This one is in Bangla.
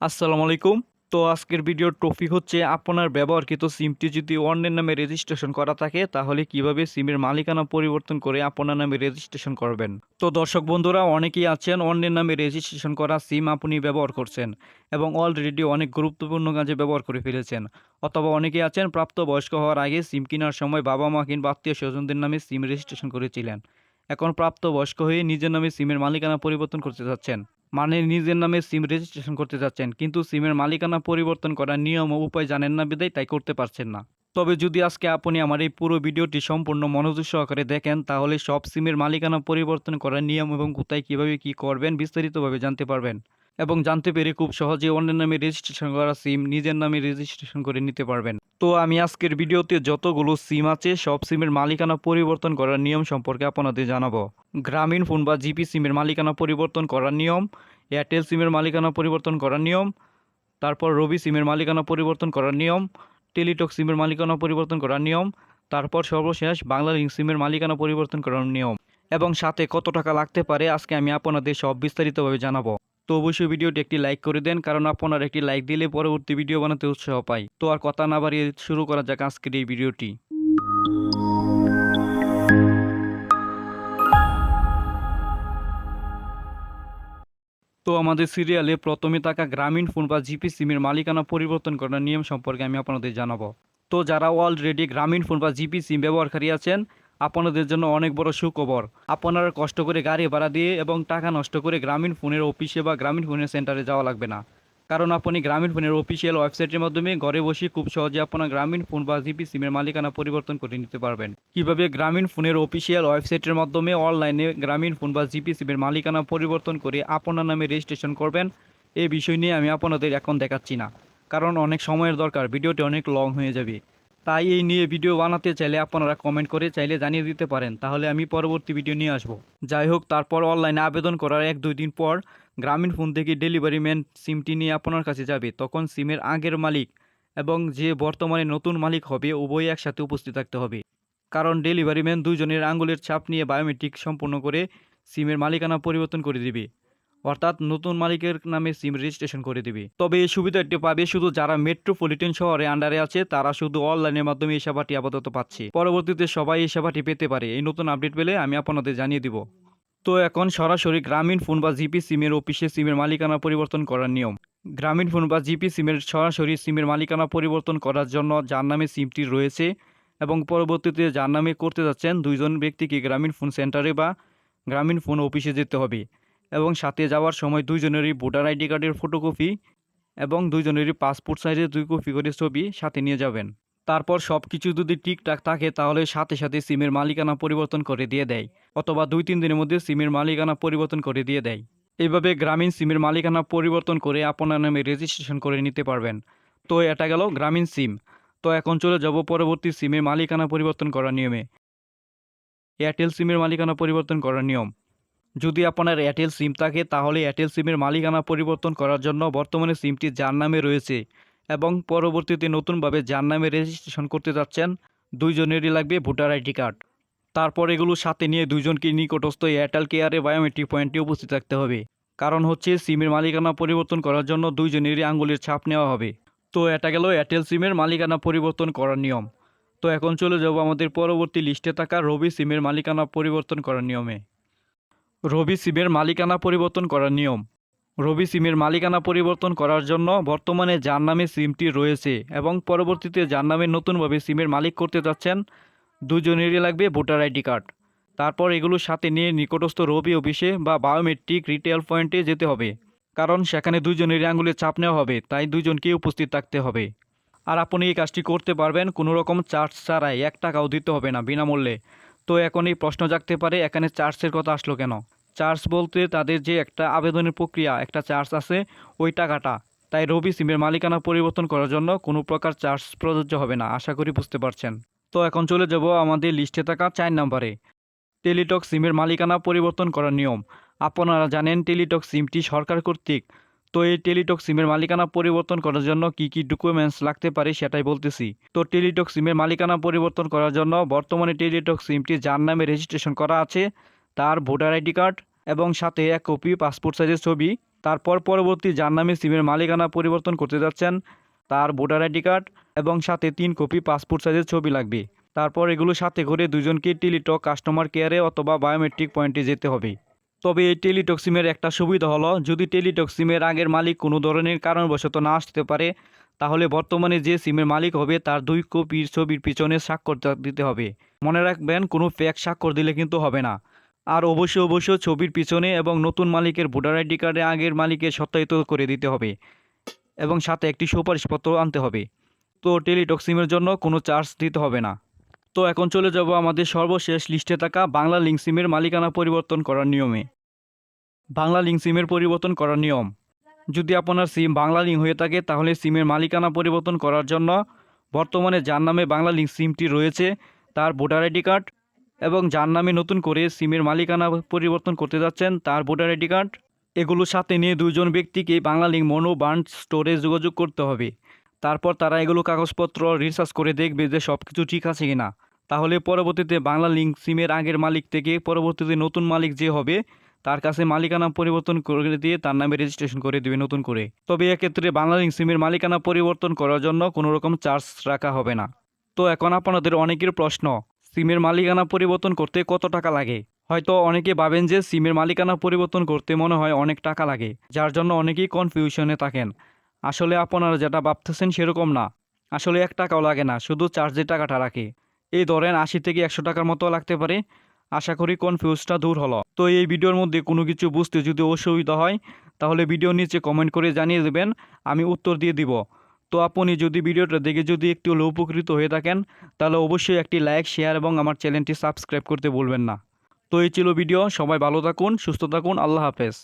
আসসালামু আলাইকুম। তো আজকের ভিডিওর টপিক হচ্ছে আপনার ব্যবহারকৃত সিমটি যদি অন্যের নামে রেজিস্ট্রেশন করা থাকে, তাহলে কীভাবে সিমের মালিকানা পরিবর্তন করে আপনার নামে রেজিস্ট্রেশন করবেন? তো দর্শক বন্ধুরা, অনেকেই আছেন অন্যের নামে রেজিস্ট্রেশন করা সিম আপনি ব্যবহার করছেন এবং অলরেডি অনেক গুরুত্বপূর্ণ কাজে ব্যবহার করে ফেলেছেন। অথবা অনেকেই আছেন প্রাপ্তবয়স্ক হওয়ার আগে সিম কেনার সময় বাবা মা কিংবা আত্মীয় স্বজনদের নামে সিম রেজিস্ট্রেশন করেছিলেন। এখন প্রাপ্তবয়স্ক হয়ে নিজের নামে সিমের মালিকানা পরিবর্তন করতে যাচ্ছেন। মানে নিজের নামে সিম রেজিস্ট্রেশন করতে যাচ্ছেন, কিন্তু সিমের মালিকানা পরিবর্তন করার নিয়ম ও উপায় জানেন না বিদায় তাই করতে পারছেন না। তবে যদি আজকে আপনি আমার এই পুরো ভিডিওটি সম্পূর্ণ মনোযোগ সহকারে দেখেন, তাহলে সব সিমের মালিকানা পরিবর্তন করার নিয়ম এবং কোথায় কীভাবে কী করবেন বিস্তারিতভাবে জানতে পারবেন। এবং জানতে পেরে খুব সহজে অন্যের নামে রেজিস্ট্রেশন করা সিম নিজের নামে রেজিস্ট্রেশন করে নিতে পারবেন। তো আমি আজকের ভিডিওতে যতগুলো সিম আছে, সব সিমের মালিকানা পরিবর্তন করার নিয়ম সম্পর্কে আপনাদের জানাব। গ্রামীণ ফোন বা জিপি সিমের মালিকানা পরিবর্তন করার নিয়ম, এয়ারটেল সিমের মালিকানা পরিবর্তন করার নিয়ম, তারপর রবি সিমের মালিকানা পরিবর্তন করার নিয়ম, টেলিটক সিমের মালিকানা পরিবর্তন করার নিয়ম, তারপর সর্বশেষ বাংলা লিঙ্ক সিমের মালিকানা পরিবর্তন করার নিয়ম। এবং সাথে কত টাকা লাগতে পারে, আজকে আমি আপনাদের সব বিস্তারিতভাবে জানাব। তো অবশ্যই ভিডিওটি একটি লাইক করে দেন, কারণ আপনার একটি লাইক দিলে পরবর্তী ভিডিও বানাতে উৎসাহ পাই। তো আর কথা না বাড়িয়ে শুরু করা যাক আজকের এই ভিডিওটি। তো আমাদের সিরিয়ালে প্রথমে থাকা গ্রামীণ ফোন বা জিপি সিমের মালিকানা পরিবর্তন করার নিয়ম সম্পর্কে আমি আপনাদের জানাব। তো যারা অলরেডি গ্রামীণ ফোন বা জিপি সিম ব্যবহারকারী আছেন আপনাদের জন্য অনেক বড় সুখবর। আপনারা কষ্ট করে গাড়ি ভাড়া দিয়ে এবং টাকা নষ্ট করে গ্রামীণ ফোনের অফিসে বা গ্রামীণ ফোনের সেন্টারে যাওয়া লাগবে না। কারণ আপনি গ্রামীণ ফোনের অফিসিয়াল ওয়েবসাইটের মাধ্যমে ঘরে বসে খুব সহজে আপনার গ্রামীণ ফোন বা জিপি সিমের মালিকানা পরিবর্তন করে নিতে পারবেন। কীভাবে গ্রামীণ ফোনের অফিসিয়াল ওয়েবসাইটের মাধ্যমে অনলাইনে গ্রামীণ ফোন বা জিপি সিমের মালিকানা পরিবর্তন করে আপনার নামে রেজিস্ট্রেশন করবেন এই বিষয় নিয়ে আমি আপনাদের এখন দেখাচ্ছি না। কারণ অনেক সময়ের দরকার, ভিডিওটি অনেক লং হয়ে যাবে। তাই এই নিয়ে ভিডিও বানাতে চাইলে আপনারা কমেন্ট করে চাইলে জানিয়ে দিতে পারেন। তাহলে আমি পরবর্তী ভিডিও নিয়ে আসব। যাই হোক, তারপর অনলাইনে আবেদন করার এক দুই দিন পর গ্রামীণ ফোন থেকে ডেলিভারি ম্যান সিমটি নিয়ে আপনার কাছে যাবে। তখন সিমের আগের মালিক এবং যে বর্তমানে নতুন মালিক হবে উভয় একসাথে উপস্থিত থাকতে হবে। কারণ ডেলিভারি ম্যান দুজনের আঙ্গুলের ছাপ নিয়ে বায়োমেট্রিক সম্পূর্ণ করে সিমের মালিকানা পরিবর্তন করে দিবে। অর্থাৎ নতুন মালিকের নামে সিম রেজিস্ট্রেশন করে দিবে। তবে এই সুবিধাটি পাবে শুধু যারা মেট্রোপলিটন শহরে আন্ডারে আছে, তারা শুধু অনলাইনের মাধ্যমে এই সেবাটি আপাতত পাচ্ছে। পরবর্তীতে সবাই এই সেবাটি পেতে পারে। এই নতুন আপডেট পেলে আমি আপনাদের জানিয়ে দিব। তো এখন সরাসরি গ্রামীণ ফোন বা জিপি সিমের অফিসে সিমের মালিকানা পরিবর্তন করার নিয়ম। গ্রামীণ ফোন বা জিপি সিমের সরাসরি সিমের মালিকানা পরিবর্তন করার জন্য যার নামে সিমটি রয়েছে এবং পরবর্তীতে যার নামে করতে যাচ্ছেন দুইজন ব্যক্তিকে গ্রামীণ ফোন সেন্টারে বা গ্রামীণ ফোন অফিসে যেতে হবে। এবং সাথে যাওয়ার সময় দুইজনেরই ভোটার আইডি কার্ডের ফটোকপি এবং দুইজনেরই পাসপোর্ট সাইজের দুই কপি করে ছবি সাথে নিয়ে যাবেন। তারপর সব কিছু যদি ঠিকঠাক থাকে, তাহলে সাথে সাথে সিমের মালিকানা পরিবর্তন করে দিয়ে দেয় অথবা দুই তিন দিনের মধ্যে সিমের মালিকানা পরিবর্তন করে দিয়ে দেয়। এইভাবে গ্রামীণ সিমের মালিকানা পরিবর্তন করে আপনার নামে রেজিস্ট্রেশন করে নিতে পারবেন। তো এটা গেল গ্রামীণ সিম। তো এখন চলে যাব পরবর্তী সিমের মালিকানা পরিবর্তন করার নিয়মে। এয়ারটেল সিমের মালিকানা পরিবর্তন করার নিয়ম। যদি আপনার এয়ারটেল সিম থাকে, তাহলে এয়ারটেল সিমের মালিকানা পরিবর্তন করার জন্য বর্তমানে সিমটি যার নামে রয়েছে এবং পরবর্তীতে নতুনভাবে যার নামে রেজিস্ট্রেশন করতে যাচ্ছেন, দুইজনেরই লাগবে ভোটার আইডি কার্ড। তারপর এগুলো সাথে নিয়ে দুইজনকে নিকটস্থ এয়ারটেল কেয়ারে বায়োমেট্রিক পয়েন্টে উপস্থিত থাকতে হবে। কারণ হচ্ছে সিমের মালিকানা পরিবর্তন করার জন্য দুইজনেরই আঙ্গুলের ছাপ নেওয়া হবে। তো এটা গেল এয়ারটেল সিমের মালিকানা পরিবর্তন করার নিয়ম। তো এখন চলে যাব আমাদের পরবর্তী লিস্টে থাকা রবি সিমের মালিকানা পরিবর্তন করার নিয়মে। রবি সিমের মালিকানা পরিবর্তন করার নিয়ম। রবি সিমের মালিকানা পরিবর্তন করার জন্য বর্তমানে যার নামে সিমটি রয়েছে এবং পরবর্তীতে যার নামে নতুনভাবে সিমের মালিক করতে যাচ্ছেন, দুজনেরই লাগবে ভোটার আইডি কার্ড। তারপর এগুলোর সাথে নিয়ে নিকটস্থ রবি অফিসে বা বায়োমেট্রিক রিটেল পয়েন্টে যেতে হবে, কারণ সেখানে দুজনেরই আঙুলে চাপ নেওয়া হবে, তাই দুজনকে উপস্থিত থাকতে হবে। আর আপনি এই কাজটি করতে পারবেন, কোনো রকম চার্জ ছাড়াই, এক টাকাও দিতে হবে না বিনামূল্যে। তো এখন এই প্রশ্ন জাগতে পারে, এখানে চার্জের কথা আসলো কেন? চার্জ বলতে তাদের যে একটা আবেদনের প্রক্রিয়া, একটা চার্জ আছে, ওই টাকাটা। তাই রবি সিমের মালিকানা পরিবর্তন করার জন্য কোনো প্রকার চার্জ প্রযোজ্য হবে না, আশা করি বুঝতে পারছেন। তো এখন চলে যাব আমাদের লিস্টে থাকা চার নম্বরে। টেলিটক সিমের মালিকানা পরিবর্তন করার নিয়ম। আপনারা জানেন টেলিটক সিমটি সরকার কর্তৃক। তো এই টেলিটক সিমের মালিকানা পরিবর্তন করার জন্য কি কি ডকুমেন্টস লাগতে পারে সেটাই বলতেছি। তো টেলিটক সিমের মালিকানা পরিবর্তন করার জন্য বর্তমানে টেলিটক সিমটি যার নামে রেজিস্ট্রেশন করা আছে তার ভোটার আইডি কার্ড এবং সাথে এক কপি পাসপোর্ট সাইজের ছবি। তারপর পরবর্তী যার নামে সিমের মালিকানা পরিবর্তন করতে যাচ্ছেন। তার ভোটার আইডি কার্ড এবং সাথে তিন কপি পাসপোর্ট সাইজের ছবি লাগবে। তারপর এগুলো সাথে করে দুজনকে টেলিটক কাস্টমার কেয়ারে অথবা বায়োমেট্রিক পয়েন্টে যেতে হবে। তবে এই টেলিটক সিমের একটা সুবিধা হলো, যদি টেলিটক সিমের আগের মালিক কোনো ধরনের কারণবশত না আসতে পারে, তাহলে বর্তমানে যে সিমের মালিক হবে তার দুই কপির ছবির পিছনে স্বাক্ষর দিতে হবে। মনে রাখবেন, কোনো ফেক স্বাক্ষর দিলে কিন্তু হবে না। আর অবশ্যই অবশ্যই ছবির পিছনে এবং নতুন মালিকের ভোটার আইডি কার্ডে আগের মালিকের সত্যায়িত করে দিতে হবে এবং সাথে একটি সুপারিশপত্র আনতে হবে। তো টেলিটক সিমের জন্য কোনো চার্জ দিতে হবে না। তো এখন চলে যাব আমাদের সর্বশেষ লিস্টে থাকা বাংলা লিঙ্ক সিমের মালিকানা পরিবর্তন করার নিয়মে। বাংলা লিঙ্ক সিমের পরিবর্তন করার নিয়ম। যদি আপনার সিম বাংলা লিঙ্ক হয়ে থাকে, তাহলে সিমের মালিকানা পরিবর্তন করার জন্য বর্তমানে যার নামে বাংলা লিঙ্ক সিমটি রয়েছে, তার ভোটার আইডি কার্ড এবং যার নামে নতুন করে সিমের মালিকানা পরিবর্তন করতে যাচ্ছেন, তার ভোটার আইডি কার্ড। এগুলো সাথে নিয়ে দুজন ব্যক্তিকে বাংলা লিঙ্ক মনো বান্ড স্টোরে যোগাযোগ করতে হবে। তারপর তারা এগুলো কাগজপত্র রিসার্চ করে দেখবে যে সব কিছু ঠিক আছে কি না তাহলে পরবর্তীতে বাংলা লিঙ্ক সিমের আগের মালিক থেকে পরবর্তীতে নতুন মালিক যে হবে, তার কাছে মালিকানা পরিবর্তন করে দিয়ে তার নামে রেজিস্ট্রেশন করে দেবে নতুন করে। তবে এক্ষেত্রে বাংলা লিঙ্ক সিমের মালিকানা পরিবর্তন করার জন্য কোনো রকম চার্জ রাখা হবে না। তো এখন আপনাদের অনেকের প্রশ্ন সিমের মালিকানা পরিবর্তন করতে কত টাকা লাগে? হয়তো অনেকে ভাবেন যে সিমের মালিকানা পরিবর্তন করতে মনে হয় অনেক টাকা লাগে, যার জন্য অনেকেই কনফিউশনে থাকেন। আসলে আপনারা যেটা ভাবতেছেন সেরকম না। আসলে এক টাকাও লাগে না, শুধু চার্জের টাকাটা রাখে। এই ধরেন আশি থেকে একশো টাকার মতো লাগতে পারে। আশা করি কনফিউজটা দূর হলো। তো এই ভিডিওর মধ্যে কোনো কিছু বুঝতে যদি অসুবিধা হয়, তাহলে ভিডিও নিচে কমেন্ট করে জানিয়ে দেবেন, আমি উত্তর দিয়ে দিব। তো আপনি যদি ভিডিওটা দেখে যদি একটু হলেও উপকৃত হয়ে থাকেন, তাহলে অবশ্যই একটি লাইক, শেয়ার এবং আমার চ্যানেলটি সাবস্ক্রাইব করতে বলবেন না। তো এই ছিল ভিডিও, সবাই ভালো থাকুন, সুস্থ থাকুন, আল্লাহ হাফেজ।